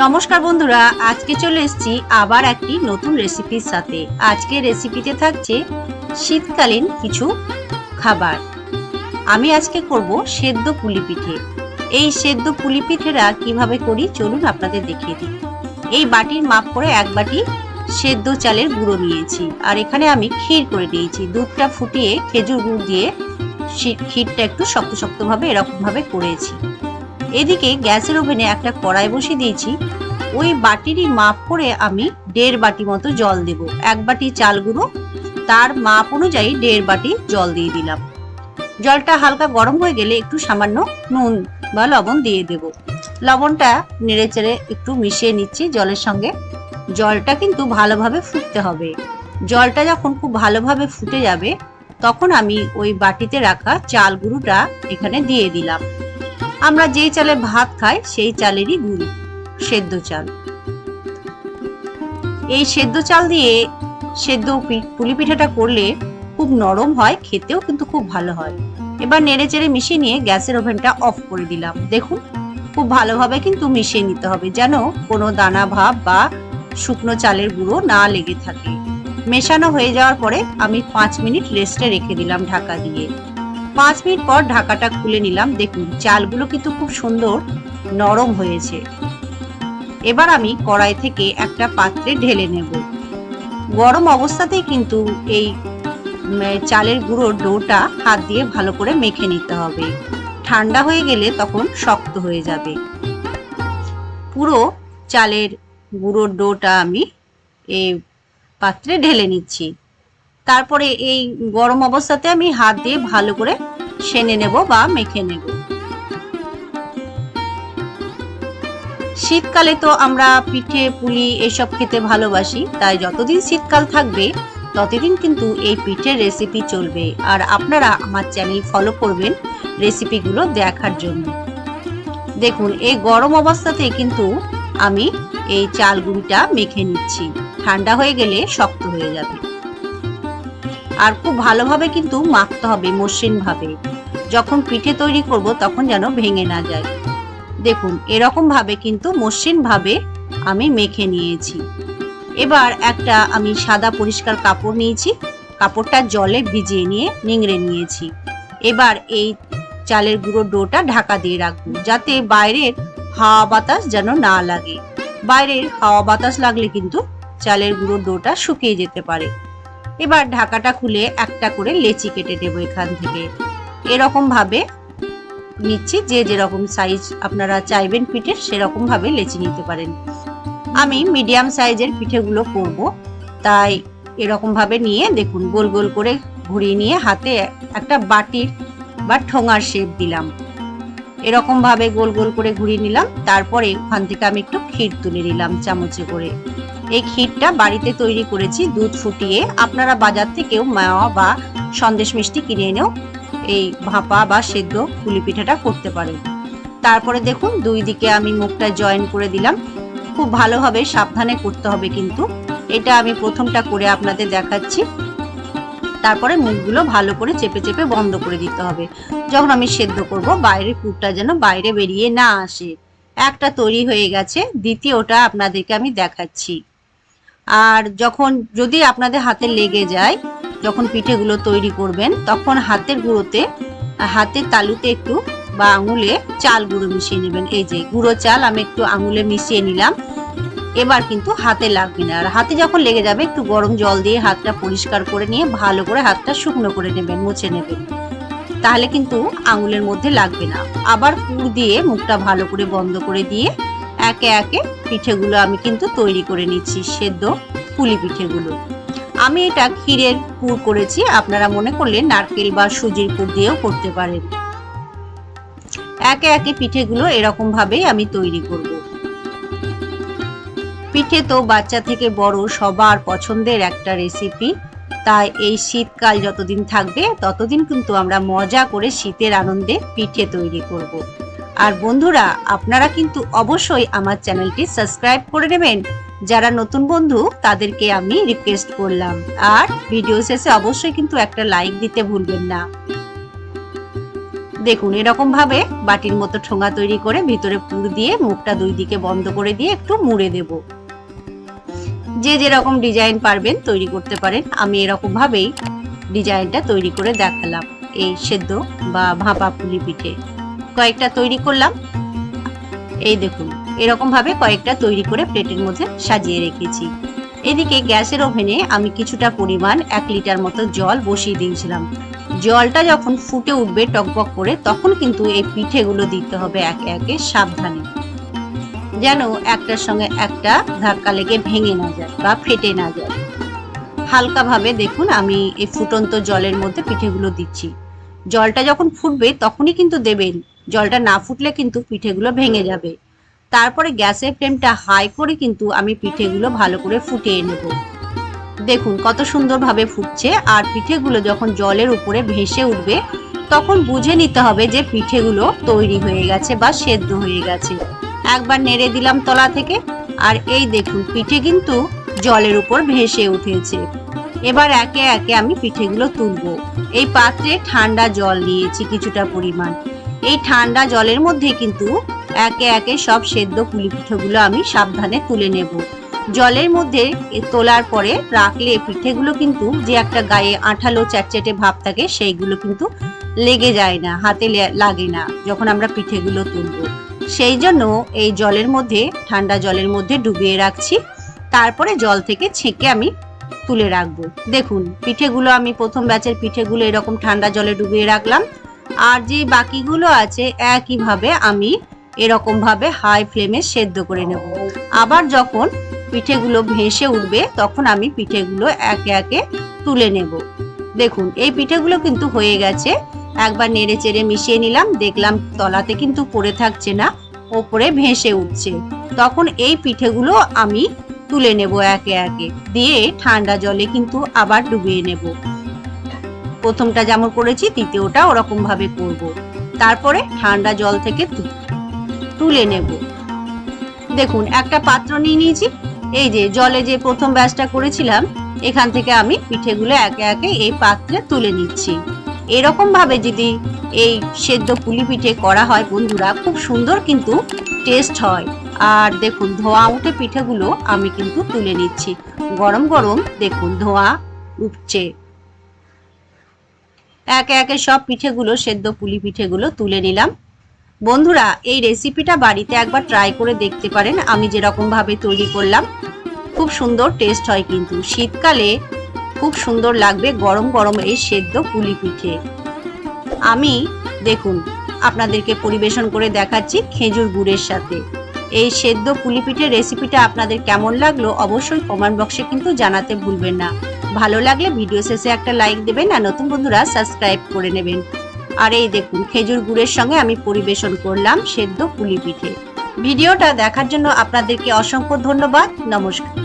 নমস্কার বন্ধুরা, আজকে চলে এসেছি আবার একটি নতুন রেসিপির সাথে। আজকে রেসিপিতে থাকছে শীতকালীন কিছু খাবার। আমি আজকে করব সেদ্ধ পুলি পিঠে এই সেদ্ধ পুলি পিঠেরা কীভাবে করি চলুন আপনাদের দেখিয়ে দিই। এই বাটির মাপ করে এক বাটি সেদ্ধ চালের গুঁড়ো নিয়েছি। আর এখানে আমি ক্ষীর করে নিয়েছি দুধটা ফুটিয়ে খেজুর গুড় দিয়ে ক্ষীরটা একটু শক্ত শক্তভাবে এরকমভাবে করেছি। এদিকে গ্যাসের ওভেনে একটা কড়াই বসিয়ে দিয়েছি। ওই বাটিরই মাপ করে আমি দেড় বাটি মতো জল দেব। এক বাটি চাল গুঁড়ো, তার মাপ অনুযায়ী দেড় বাটি জল দিয়ে দিলাম। জলটা হালকা গরম হয়ে গেলে একটু সামান্য নুন বা লবণ দিয়ে দেব। লবণটা নেড়েচেড়ে একটু মিশিয়ে নিচ্ছি জলের সঙ্গে। জলটা কিন্তু ভালোভাবে ফুটতে হবে। জলটা যখন খুব ভালোভাবে ফুটে যাবে, তখন আমি ওই বাটিতে রাখা চাল গুঁড়োটা এখানে দিয়ে দিলাম। আমরা যেই চালে ভাত খাই, সেই চালেরই গুঁড়ো, সেদ্ধ চাল। এই সেদ্ধ চাল দিয়ে সেদ্ধ পুলি পিঠাটা করলে খুব নরম হয়, খেতেও কিন্তু খুব ভালো হয়। এবার নেড়ে চেড়ে মিশিয়ে নিয়ে গ্যাসের ওভেনটা অফ করে দিলাম। দেখুন, খুব ভালোভাবে কিন্তু মিশিয়ে নিতে হবে, যেন কোনো দানা ভাব বা শুকনো চালের গুঁড়ো না লেগে থাকে। মেশানো হয়ে যাওয়ার পরে আমি পাঁচ মিনিট রেস্টে রেখে দিলাম ঢাকা দিয়ে। পাঁচ মিনিট পর ঢাকাটা খুলে নিলাম। দেখুন, চালগুলো কিন্তু খুব সুন্দর নরম হয়েছে। এবার আমি কড়াই থেকে একটা পাত্রে ঢেলে নেব। গরম অবস্থাতেই কিন্তু এই চালের গুঁড়োর ডোটা হাত দিয়ে ভালো করে মেখে নিতে হবে। ঠান্ডা হয়ে গেলে তখন শক্ত হয়ে যাবে। পুরো চালের গুঁড়োর ডোটা আমি এই পাত্রে ঢেলে নিচ্ছি। তারপরে এই গরম অবস্থাতে আমি হাত দিয়ে ভালো করে সেনে নেব বা মেখে নেব। শীতকালে তো আমরা পিঠে, পুলি এসব খেতে ভালোবাসি, তাই যতদিন শীতকাল থাকবে, ততদিন কিন্তু এই পিঠের রেসিপি চলবে। আর আপনারা আমার চ্যানেল ফলো করবেন রেসিপিগুলো দেখার জন্য। দেখুন, এই গরম অবস্থাতে কিন্তু আমি এই চাল গুঁড়িটা মেখে নিচ্ছি। ঠান্ডা হয়ে গেলে শক্ত হয়ে যাবে। আর খুব ভালোভাবে কিন্তু মাখতে হবে মসৃণ ভাবে যখন পিঠে তৈরি করব তখন যেন ভেঙে না যায়। দেখুন এরকম ভাবে কিন্তু মসৃণ ভাবে আমি মেখে নিয়েছি। এবার একটা আমি সাদা পরিষ্কার কাপড় নিয়েছি, কাপড়টা জলে ভিজিয়ে নিয়ে নিংড়ে নিয়েছি। এবার এই চালের গুঁড়ো ডোটা ঢাকা দিয়ে রাখব, যাতে বাইরের হাওয়া বাতাস যেন না লাগে। বাইরের হাওয়া বাতাস লাগলে কিন্তু চালের গুঁড়ো ডোটা শুকিয়ে যেতে পারে। এবার ঢাকাটা খুলে একটা করে লেচি কেটে দেবো এখান থেকে। এরকম ভাবে নিচ্ছি, যে যেরকম সাইজ আপনারা চাইবেন পিঠের, সেরকম ভাবে লেচি নিতে পারেন। আমি মিডিয়াম সাইজের পিঠেগুলো করব। তাই এরকম ভাবে নিয়ে দেখুন, গোল গোল করে ঘুরিয়ে নিয়ে হাতে একটা বাটির বা ঠোঙার শেপ দিলাম। এরকম ভাবে গোল গোল করে ঘুরিয়ে নিলাম। তারপরে ওখান থেকে আমি একটু ক্ষীর তুলে নিলাম চামচে করে। এই ক্ষীরটা বাড়িতে তৈরি করেছি, দুধ ফুটিয়ে। আপনারা বাজার থেকেও মাওয়া বা সন্দেশ মিষ্টি কিনে এনেও এই ভাপা বা সেদ্ধ পুলি পিঠাটা করতে পারেন। তারপরে দেখুন, দুই দিকে আমি মুখটা জয়েন করে দিলাম। খুব ভালোভাবে সাবধানে করতে হবে কিন্তু। এটা আমি প্রথমটা করে আপনাদের দেখাচ্ছি। তারপরে মুখগুলো ভালো করে চেপে চেপে বন্ধ করে দিতে হবে। যখন আমি সেদ্ধ করব, বাইরের পুরটা যেন বাইরে বেরিয়ে না আসে। একটা তৈরি হয়ে গেছে, দ্বিতীয়টা আপনাদেরকে আমি দেখাচ্ছি। আর যখন যদি আপনাদের হাতে লেগে যায়, যখন পিঠেগুলো তৈরি করবেন, তখন হাতের গুঁড়োতে, হাতের তালুতে একটু বা আঙুলে চাল গুঁড়ো মিশিয়ে নেবেন। এই যে গুঁড়ো চাল আমি একটু আঙুলে মিশিয়ে নিলাম। এবার কিন্তু হাতে লাগবে না। আর হাতে যখন লেগে যাবে, একটু গরম জল দিয়ে হাতটা পরিষ্কার করে নিয়ে ভালো করে হাতটা শুকনো করে নেবেন, মুছে নেবেন। তাহলে কিন্তু আঙুলের মধ্যে লাগবে না। আবার পুর দিয়ে মুখটা ভালো করে বন্ধ করে দিয়ে একে একে পিঠেগুলো আমি কিন্তু তৈরি করে নিচ্ছি, সেদ্ধ পুলি পিঠেগুলো। আমি এটা ক্ষীরের পুর করেছি, আপনারা মনে করলে নারকেল বা সুজির পুর দিয়েও করতে পারেন। একে একে পিঠেগুলো এরকম ভাবেই আমি তৈরি করব। পিঠে তো বাচ্চা থেকে বড় সবার পছন্দের একটা রেসিপি, তাই এই শীতকাল যতদিন থাকবে, ততদিন কিন্তু আমরা মজা করে শীতের আনন্দে পিঠে তৈরি করব। আর বন্ধুরা, আপনারা কিন্তু অবশ্যই আমার চ্যানেলটি সাবস্ক্রাইব করে নেবেন। যারা নতুন বন্ধু, তাদেরকে আমি রিকোয়েস্ট করলাম। আর ভিডিও শেষে অবশ্যই কিন্তু একটা লাইক দিতে ভুলবেন না। দেখুন এরকম ভাবে বাটির মতো ঠোঙা তৈরি করে ভিতরে পুর দিয়ে মুখটা দুই দিকে বন্ধ করে দিয়ে একটু মুড়ে দেব। যে যেরকম ডিজাইন পারবেন তৈরি করতে পারেন। আমি এরকম ভাবেই ডিজাইনটা তৈরি করে দেখালাম। এই সেদ্ধ বা ভাপা পুলি পিঠে। কয়েকটা তৈরি করলাম। এই দেখুন, এরকম ভাবে কয়েকটা তৈরি করে প্লেটের মধ্যে সাজিয়ে রেখেছি। এদিকে গ্যাসের ওভেনে আমি কিছুটা পরিমাণ এক লিটার মতো জল বসিয়ে দিয়েছিলাম। জলটা যখন ফুটে উঠবে টকবক করে, তখন কিন্তু এই পিঠেগুলো দিতে হবে একে একে সাবধানে। যেন একটার সঙ্গে একটা ধাক্কা লেগে ভেঙে না যায় বা ফেটে না যায়। হালকা ভাবে দেখুন আমি এই ফুটন্ত জলের মধ্যে পিঠেগুলো দিচ্ছি। জলটা যখন ফুটবে, তখনই কিন্তু দেবেন। জলটা না ফুটলে কিন্তু পিঠেগুলো ভেঙে যাবে। তারপরে গ্যাসের ফ্লেমটা হাই করে কিন্তু আমি পিঠেগুলো ভালো করে ফুটিয়ে নেব। দেখুন কত সুন্দরভাবে ফুটছে আর পিঠেগুলো যখন জলের উপরে ভেসে উঠবে, তখন বুঝে নিতে হবে যে পিঠেগুলো তৈরি হয়ে গেছে বা সেদ্ধ হয়ে গেছে। একবার নেড়ে দিলাম তলা থেকে আর এই দেখুন পিঠে কিন্তু জলের উপর ভেসে উঠেছে। এবার একে একে আমি পিঠেগুলো তুলবো। এই পাত্রে ঠান্ডা জল নিয়েছি কিছুটা পরিমাণ। এই ঠান্ডা জলের মধ্যে কিন্তু একে একে সব সেদ্ধ পুলি পিঠেগুলো আমি সাবধানে তুলে নেব। জলের মধ্যে তোলার পরে রাখলে পিঠেগুলো কিন্তু যে একটা গায়ে আঠালো চ্যাটচ্যাটে ভাব থাকে সেইগুলো কিন্তু লেগে যায় না, হাতে লাগে না যখন আমরা পিঠেগুলো তুলবো। সেই জন্য এই জলের মধ্যে, ঠান্ডা জলের মধ্যে ডুবিয়ে রাখছি। তারপরে জল থেকে ছেঁকে আমি তুলে রাখব। দেখুন, পিঠেগুলো আমি প্রথম ব্যাচের পিঠেগুলো এরকম ঠান্ডা জলে ডুবিয়ে রাখলাম। আর যে বাকিগুলো আছে একইভাবে আমি এরকম ভাবে হাই ফ্লেমে সেদ্ধ করে নেব। আবার যখন পিঠেগুলো ভেসে উঠবে, তখন আমি পিঠেগুলো একে একে তুলে নেব। দেখুন, এই পিঠেগুলো কিন্তু হয়ে গেছে। একবার নেড়ে চেড়ে মিশিয়ে নিলাম, দেখলাম তলাতে কিন্তু পড়ে থাকছে না, ওপরে ভেসে উঠছে। তখন এই পিঠেগুলো আমি তুলে নেব একে একে। দিয়ে ঠান্ডা জলে কিন্তু আবার ডুবিয়ে নেব। প্রথমটা যেমন করেছি, তৃতীয়টা ওরকম ভাবে করব। তারপরে ঠান্ডা জল থেকে তুলে নেব। দেখুন, একটা পাত্র নিয়ে নিয়েছি। এই যে, জলে যে প্রথম ব্যাচটা করেছিলাম, এখান থেকে আমি পিঠেগুলো একে একে এই পাত্রে তুলে নিচ্ছি। এরকম ভাবে যদি এই সেদ্ধ পুলি পিঠে করা হয়, বন্ধুরা, খুব সুন্দর কিন্তু টেস্ট হয়। আর দেখুন, ধোয়া উঠে পিঠেগুলো আমি কিন্তু তুলে নিচ্ছি। গরম গরম দেখুন, ধোয়া উঠছে একে একে সব পিঠেগুলো, সেদ্ধ পুলি পিঠেগুলো তুলে নিলাম। বন্ধুরা, এই রেসিপিটা বাড়িতে একবার ট্রাই করে দেখতে পারেন। আমি যেরকম ভাবে তৈরি করলাম, খুব সুন্দর টেস্ট হয় কিন্তু। শীতকালে খুব সুন্দর লাগবে গরম গরম এই সেদ্ধ পুলি পিঠে। আমি, দেখুন, আপনাদেরকে পরিবেশন করে দেখাচ্ছি খেজুর গুড়ের সাথে। এই সেদ্ধ পুলি পিঠের রেসিপিটা আপনাদের কেমন লাগল অবশ্যই কমেন্ট বক্সে কিন্তু জানাতে ভুলবেন না। ভালো লাগলে ভিডিও শেষে একটা লাইক দেবেন আর নতুন বন্ধুরা সাবস্ক্রাইব করে নেবেন। আর এই দেখুন, খেজুর গুড়ের সঙ্গে আমি পরিবেশন করলাম সেদ্ধ পুলি পিঠে। ভিডিওটা দেখার জন্য আপনাদেরকে অসংখ্য ধন্যবাদ। নমস্কার।